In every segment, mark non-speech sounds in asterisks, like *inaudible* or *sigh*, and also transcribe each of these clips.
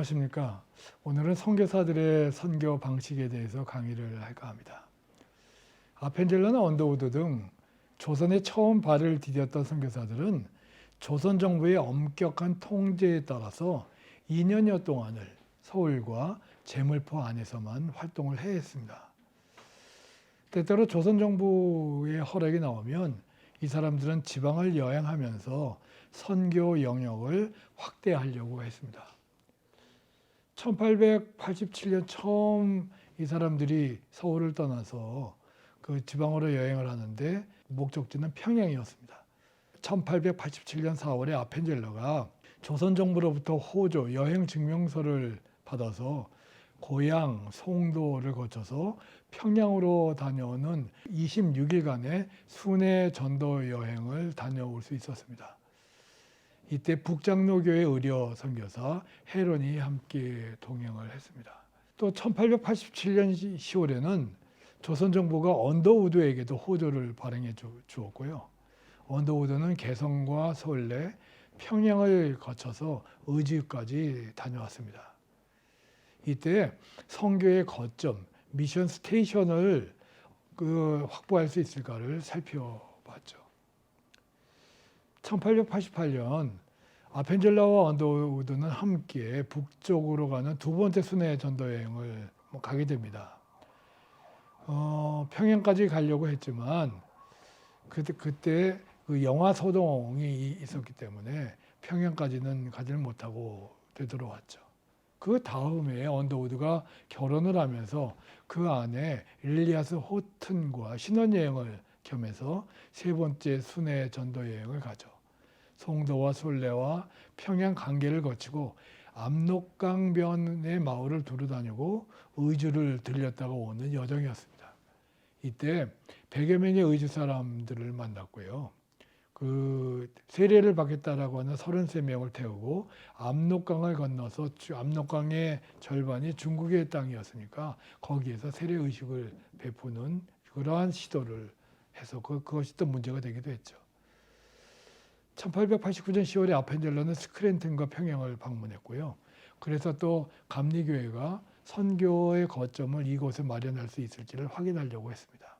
안녕하십니까. 오늘은 선교사들의 선교 방식에 대해서 강의를 할까 합니다. 아펜젤러나 언더우드 등 조선에 처음 발을 디뎠던 선교사들은 조선 정부의 엄격한 통제에 따라서 2년여 동안을 서울과 제물포 안에서만 활동을 해야 했습니다. 때때로 조선 정부의 허락이 나오면 이 사람들은 지방을 여행하면서 선교 영역을 확대하려고 했습니다. 1887년 처음 이 사람들이 서울을 떠나서 그 지방으로 여행을 하는데 목적지는 평양이었습니다. 1887년 4월에 아펜젤러가 조선 정부로부터 호조 여행 증명서를 받아서 고향 송도를 거쳐서 평양으로 다녀오는 26일간의 순회 전도 여행을 다녀올 수 있었습니다. 이때 북장로교회 의료 선교사 헤론이 함께 동행을 했습니다. 또 1887년 10월에는 조선 정부가 언더우드에게도 호조를 발행해 주었고요. 언더우드는 개성과 서울내, 평양을 거쳐서 의지까지 다녀왔습니다. 이때 성교의 거점, 미션 스테이션을 그 확보할 수 있을까를 살펴봤죠. 1888년 아펜젤라와 언더우드는 함께 북쪽으로 가는 두 번째 순회 전도 여행을 뭐 가게 됩니다. 어, 평양까지 가려고 했지만 그때 그때 그 영화 소동이 있었기 때문에 평양까지는 가지를 못하고 되돌아왔죠. 그 다음에 언더우드가 결혼을 하면서 그 안에 일리아스 호튼과 신혼여행을 겸해서 세 번째 순회 전도 여행을 가죠. 송도와 솔레와 평양 관계를 거치고 압록강변의 마을을 두루다니고 의주를 들렸다가 오는 여정이었습니다. 이때 100여 명의 의주 사람들을 만났고요. 그 세례를 받겠다라고 하는 33명을 태우고 압록강을 건너서 압록강의 절반이 중국의 땅이었으니까 거기에서 세례 의식을 베푸는 그러한 시도를 해서 그, 그것이 또 문제가 되기도 했죠. 1889년 10월에 아펜젤러는 스크랜튼과 평양을 방문했고요. 그래서 또 감리교회가 선교의 거점을 이곳에 마련할 수 있을지를 확인하려고 했습니다.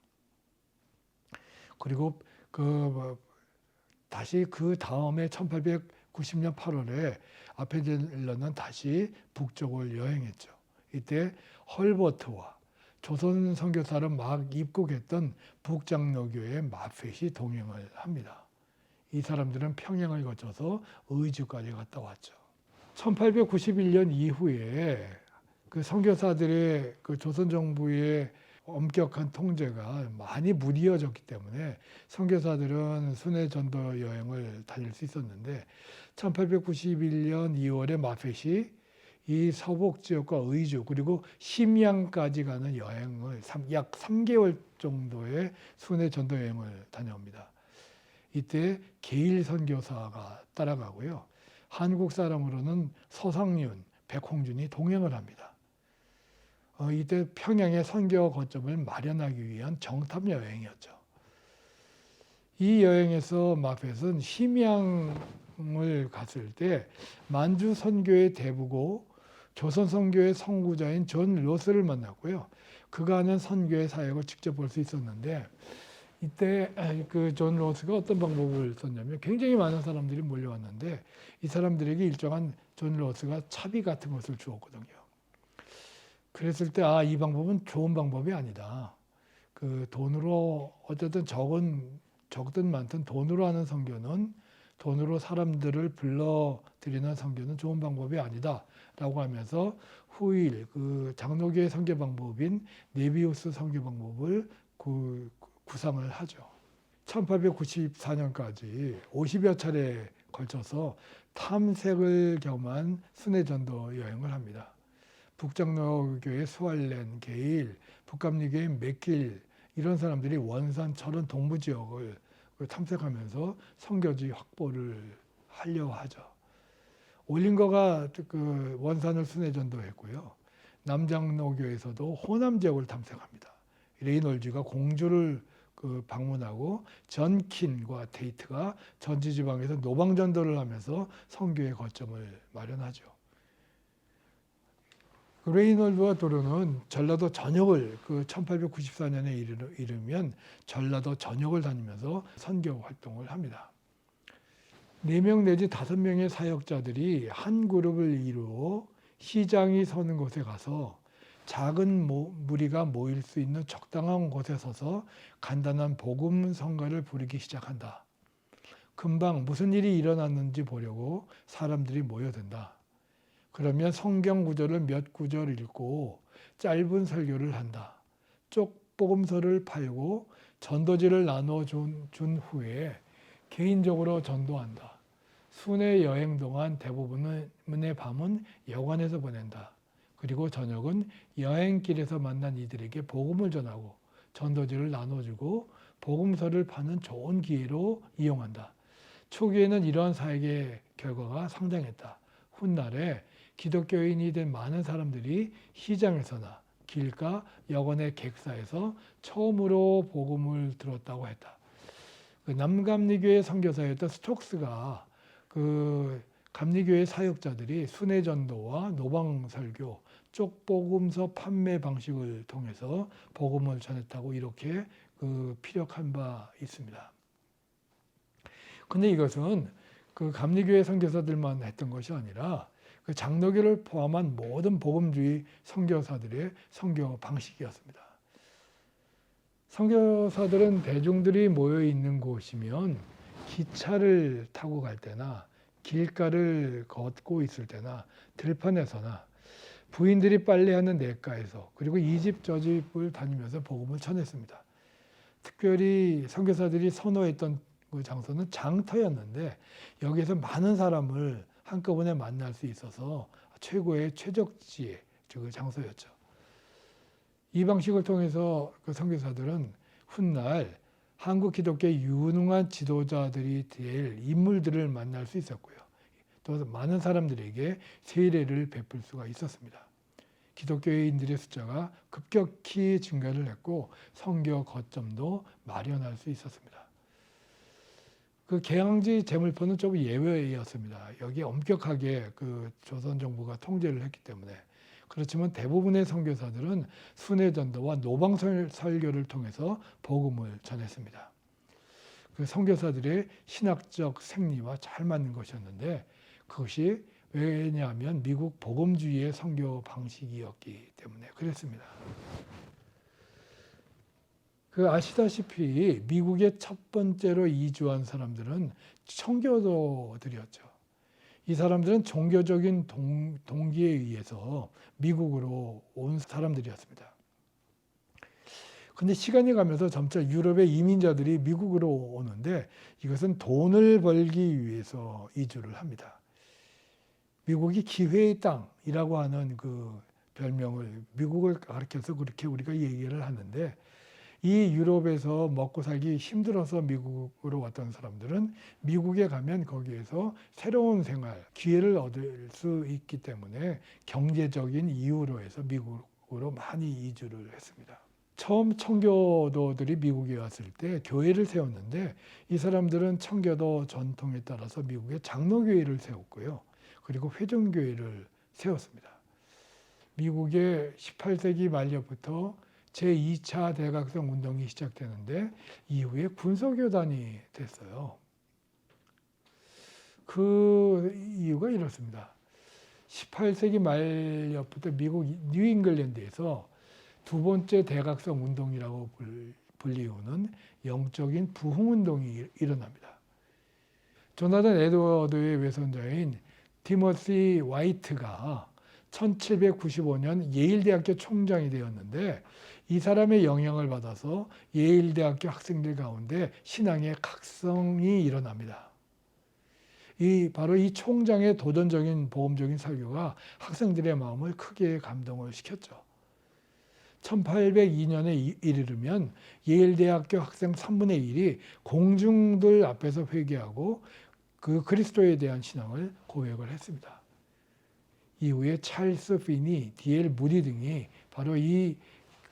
그리고 그 다시 그 다음에 1890년 8월에 아펜젤러는 다시 북쪽을 여행했죠. 이때 헐버트와 조선 선교사를 막 입국했던 북장로교의 마펫이 동행을 합니다. 이 사람들은 평양을 거쳐서 의주까지 갔다 왔죠. 1891년 이후에 그 선교사들의 그 조선 정부의 엄격한 통제가 많이 무디어졌기 때문에 선교사들은 순회 전도 여행을 다닐 수 있었는데 1891년 2월에 마펫이 이 서북 지역과 의주 그리고 심양까지 가는 여행을 약 3개월 정도의 순회 전도 여행을 다녀옵니다. 이때 게일 선교사가 따라가고요. 한국 사람으로는 서상윤, 백홍준이 동행을 합니다. 어, 이때 평양의 선교 거점을 마련하기 위한 정탐 여행이었죠. 이 여행에서 마펫은 심양을 갔을 때 만주 선교의 대부고 조선 선교의 선구자인 존 로스를 만났고요. 그가 하는 선교의 사역을 직접 볼 수 있었는데 이때 그 존 로스가 어떤 방법을 썼냐면 굉장히 많은 사람들이 몰려왔는데 이 사람들에게 일정한 존 로스가 차비 같은 것을 주었거든요. 그랬을 때 아 이 방법은 좋은 방법이 아니다. 그 돈으로 어쨌든 적은 적든 많든 돈으로 하는 선교는 돈으로 사람들을 불러 들이는 선교는 좋은 방법이 아니다라고 하면서 후일 그 장로교의 선교 방법인 네비우스 선교 방법을 그 구상을 하죠. 1894년까지 50여 차례 걸쳐서 탐색을 겸한 순회 전도 여행을 합니다. 북장로교의 수알렌, 게일, 북감리교의 맥길 이런 사람들이 원산, 철원, 동부 지역을 탐색하면서 선교지 확보를 하려 하죠. 올린거가 그 원산을 순회 전도 했고요. 남장로교에서도 호남 지역을 탐색합니다. 레이놀즈가 공주를 그 방문하고 전킨과 데이트가 전지 지방에서 노방 전도를 하면서 선교의 거점을 마련하죠. 그 레이놀드와 도로는 전라도 전역을 그 1894년에 이르, 이르면 전라도 전역을 다니면서 선교 활동을 합니다. 네명 내지 다섯 명의 사역자들이 한 그룹을 이루어 시장이 서는 곳에 가서 작은 모, 무리가 모일 수 있는 적당한 곳에 서서 간단한 복음 성가를 부르기 시작한다. 금방 무슨 일이 일어났는지 보려고 사람들이 모여든다. 그러면 성경 구절을 몇 구절 읽고 짧은 설교를 한다. 쪽 복음서를 팔고 전도지를 나눠 준, 준 후에 개인적으로 전도한다. 순회 여행 동안 대부분의 밤은 여관에서 보낸다. 그리고 저녁은 여행길에서 만난 이들에게 복음을 전하고 전도지를 나눠주고 복음서를 파는 좋은 기회로 이용한다. 초기에는 이러한 사역의 결과가 상당했다. 훗날에 기독교인이 된 많은 사람들이 시장에서나 길가 여관의 객사에서 처음으로 복음을 들었다고 했다. 그 남감리교회 선교사였던 스톡스가 그 감리교회 사역자들이 순회전도와 노방설교, 쪽복음서 판매 방식을 통해서 복음을 전했다고 이렇게 그 피력한 바 있습니다. 근데 이것은 그 감리교회 선교사들만 했던 것이 아니라 그 장로교를 포함한 모든 복음주의 선교사들의 선교 방식이었습니다. 선교사들은 대중들이 모여 있는 곳이면 기차를 타고 갈 때나 길가를 걷고 있을 때나 들판에서나 부인들이 빨래하는 냇가에서 그리고 이 집 저 집을 다니면서 복음을 전했습니다. 특별히 선교사들이 선호했던 그 장소는 장터였는데 여기에서 많은 사람을 한꺼번에 만날 수 있어서 최고의 최적지의 그 장소였죠. 이 방식을 통해서 그 선교사들은 훗날 한국 기독교의 유능한 지도자들이 될 인물들을 만날 수 있었고요. 또 많은 사람들에게 세례를 베풀 수가 있었습니다. 기독교인들의 숫자가 급격히 증가를 했고 선교 거점도 마련할 수 있었습니다. 그 개항지 재물포는 좀 예외였습니다. 여기 엄격하게 그 조선 정부가 통제를 했기 때문에 그렇지만 대부분의 선교사들은 순회 전도와 노방 설교를 통해서 복음을 전했습니다. 그 선교사들의 신학적 생리와 잘 맞는 것이었는데 그것이 왜냐하면 미국 복음주의의 선교 방식이었기 때문에 그랬습니다. 그 아시다시피 미국에 첫 번째로 이주한 사람들은 청교도들이었죠. 이 사람들은 종교적인 동, 동기에 의해서 미국으로 온 사람들이었습니다. 근데 시간이 가면서 점차 유럽의 이민자들이 미국으로 오는데 이것은 돈을 벌기 위해서 이주를 합니다. 미국이 기회의 땅이라고 하는 그 별명을 미국을 가리켜서 그렇게 우리가 얘기를 하는데 이 유럽에서 먹고 살기 힘들어서 미국으로 왔던 사람들은 미국에 가면 거기에서 새로운 생활, 기회를 얻을 수 있기 때문에 경제적인 이유로 해서 미국으로 많이 이주를 했습니다. 처음 청교도들이 미국에 왔을 때 교회를 세웠는데 이 사람들은 청교도 전통에 따라서 미국에 장로교회를 세웠고요. 그리고 회정교회를 세웠습니다. 미국의 18세기 말년부터 제2차 대각성 운동이 시작되는데 이후에 군소교단이 됐어요. 그 이유가 이렇습니다. 18세기 말부터 미국 뉴잉글랜드에서 두 번째 대각성 운동이라고 불리우는 영적인 부흥 운동이 일어납니다. 조나단 에드워드의 외손자인 티머시 와이트가 1795년 예일대학교 총장이 되었는데 이 사람의 영향을 받아서 예일대학교 학생들 가운데 신앙의 각성이 일어납니다. 이 바로 이 총장의 도전적인 보험적인 설교가 학생들의 마음을 크게 감동을 시켰죠. 1802년에 이르면 예일대학교 학생 3분의 1이 공중들 앞에서 회개하고 그 그리스도에 대한 신앙을 고백을 했습니다. 이후에 찰스 피니, 디엘 무디 등이 바로 이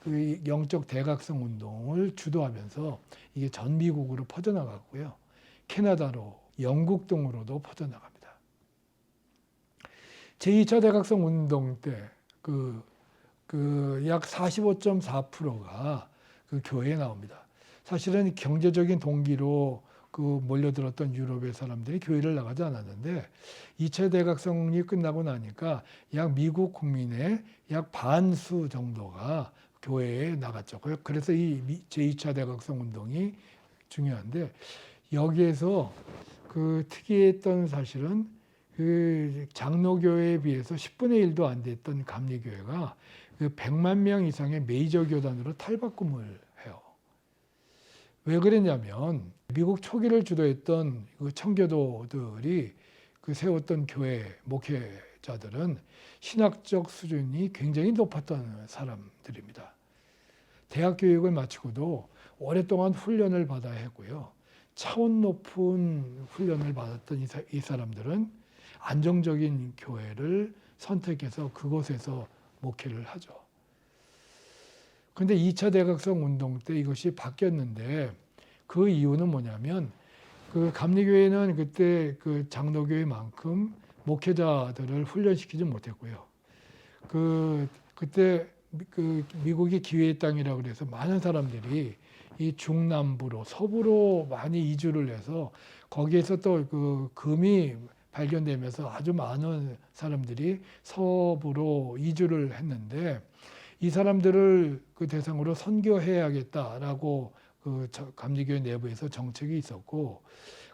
그 영적 대각성 운동을 주도하면서 이게 전 미국으로 퍼져나갔고요. 캐나다로 영국 등으로도 퍼져나갑니다. 제2차 대각성 운동 때 그 그 약 45.4%가 그 교회에 나옵니다. 사실은 경제적인 동기로 그 몰려들었던 유럽의 사람들이 교회를 나가지 않았는데 2차 대각 성이 끝나고 나니까 약 미국 국민의 약 반수 정도가 교회에 나갔죠. 그래서 이 미- 제2차 대각성 운동이 중요한데 여기에서 그 특이했던 사실은 그 장로교회에 비해서 10분의 1도 안 됐던 감리교회가 그 100만 명 이상의 메이저 교단으로 탈바꿈을. 왜 그랬냐면 미국 초기를 주도했던 그 청교도들이 그 세웠던 교회 목회자들은 신학적 수준이 굉장히 높았던 사람들입니다. 대학 교육을 마치고도 오랫동안 훈련을 받아야 했고요. 차원 높은 훈련을 받았던 이, 사람들은 안정적인 교회를 선택해서 그곳에서 목회를 하죠. 근데 2차 대각성 운동 때 이것이 바뀌었는데 그 이유는 뭐냐면 그 감리교회는 그때 그 장로교회만큼 목회자들을 훈련시키지 못했고요. 그 그때 미- 그 미국이 기회의 땅이라 그래서 많은 사람들이 이 중남부로 서부로 많이 이주를 해서 거기에서 또 그 금이 발견되면서 아주 많은 사람들이 서부로 이주를 했는데 이 사람들을 그 대상으로 선교해야겠다라고 그 저- 감리교회 내부에서 정책이 있었고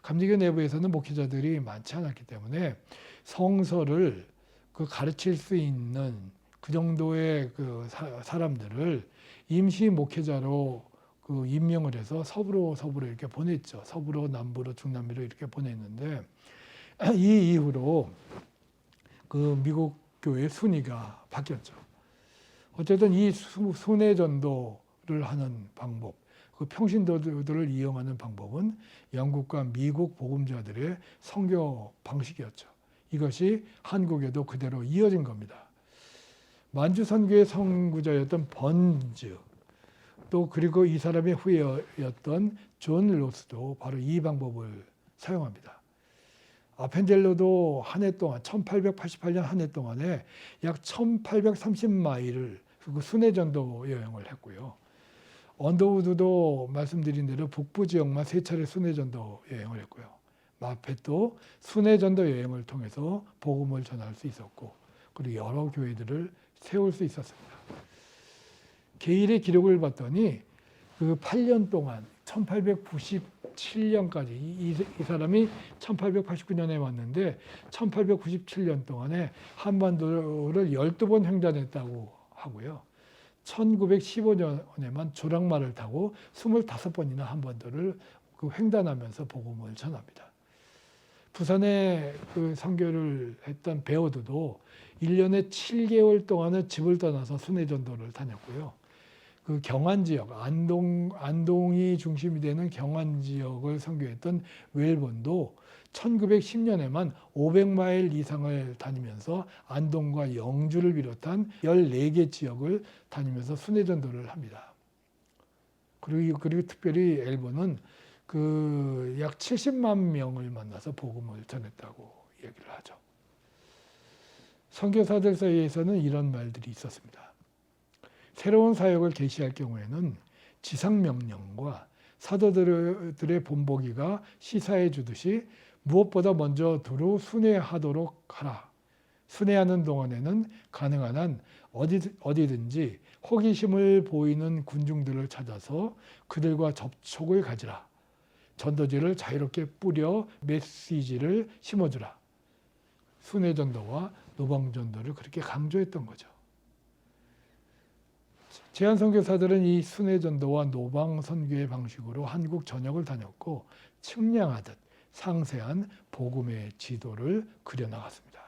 감리교 내부에서는 목회자들이 많지 않았기 때문에 성서를 그 가르칠 수 있는 그 정도의 그 사, 사람들을 임시 목회자로 그 임명을 해서 서부로 서부로 이렇게 보냈죠. 서부로 남부로 중남미로 이렇게 보냈는데 *clears throat* 이 이후로 그 미국 교회 순위가 바뀌었죠. 어쨌든 이 수- 순회 전도를 하는 방법, 그 평신도들을 이용하는 방법은 영국과 미국 복음자들의 선교 방식이었죠. 이것이 한국에도 그대로 이어진 겁니다. 만주 선교의 선구자였던 번즈 또 그리고 이 사람의 후예였던 존 로스도 바로 이 방법을 사용합니다. 아펜젤로도 한 해 동안 1888년 한 해 동안에 약 1830마일을 그 순회 전도 여행을 했고요. 언더우드도 말씀드린 대로 북부 지역만 세 차례 순회 전도 여행을 했고요. 마페도 순회 전도 여행을 통해서 복음을 전할 수 있었고 그리고 여러 교회들을 세울 수 있었습니다. 게일의 기록을 봤더니 그 8년 동안 1897년까지 이, 이- 이 사람이 1889년에 왔는데 1897년 동안에 한반도를 12번 횡단했다고 하고요. 1915년에만 조랑말을 타고 25번이나 한반도를 그 횡단하면서 복음을 전합니다. 부산에 그 선교를 했던 베어드도 1년에 7개월 동안은 집을 떠나서 순회 전도를 다녔고요. 그 경안 지역, 안동 안동이 중심이 되는 경안 지역을 선교했던 웰본도 1910년에만 500마일 이상을 다니면서 안동과 영주를 비롯한 14개 지역을 다니면서 순회 전도를 합니다. 그리고 그리고 특별히 엘본은 그약 70만 명을 만나서 복음을 전했다고 얘기를 하죠. 선교사들 사이에서는 이런 말들이 있었습니다. 새로운 사역을 개시할 경우에는 지상 명령과 사도들의 본보기가 시사해 주듯이 무엇보다 먼저 두루 순회하도록 하라. 순회하는 동안에는 가능한 한 어디, 어디든지 호기심을 보이는 군중들을 찾아서 그들과 접촉을 가지라. 전도지를 자유롭게 뿌려 메시지를 심어주라. 순회 전도와 노방 전도를 그렇게 강조했던 거죠. 제한 선교사들은 이 순회 전도와 노방 선교의 방식으로 한국 전역을 다녔고 측량하듯 상세한 복음의 지도를 그려나갔습니다.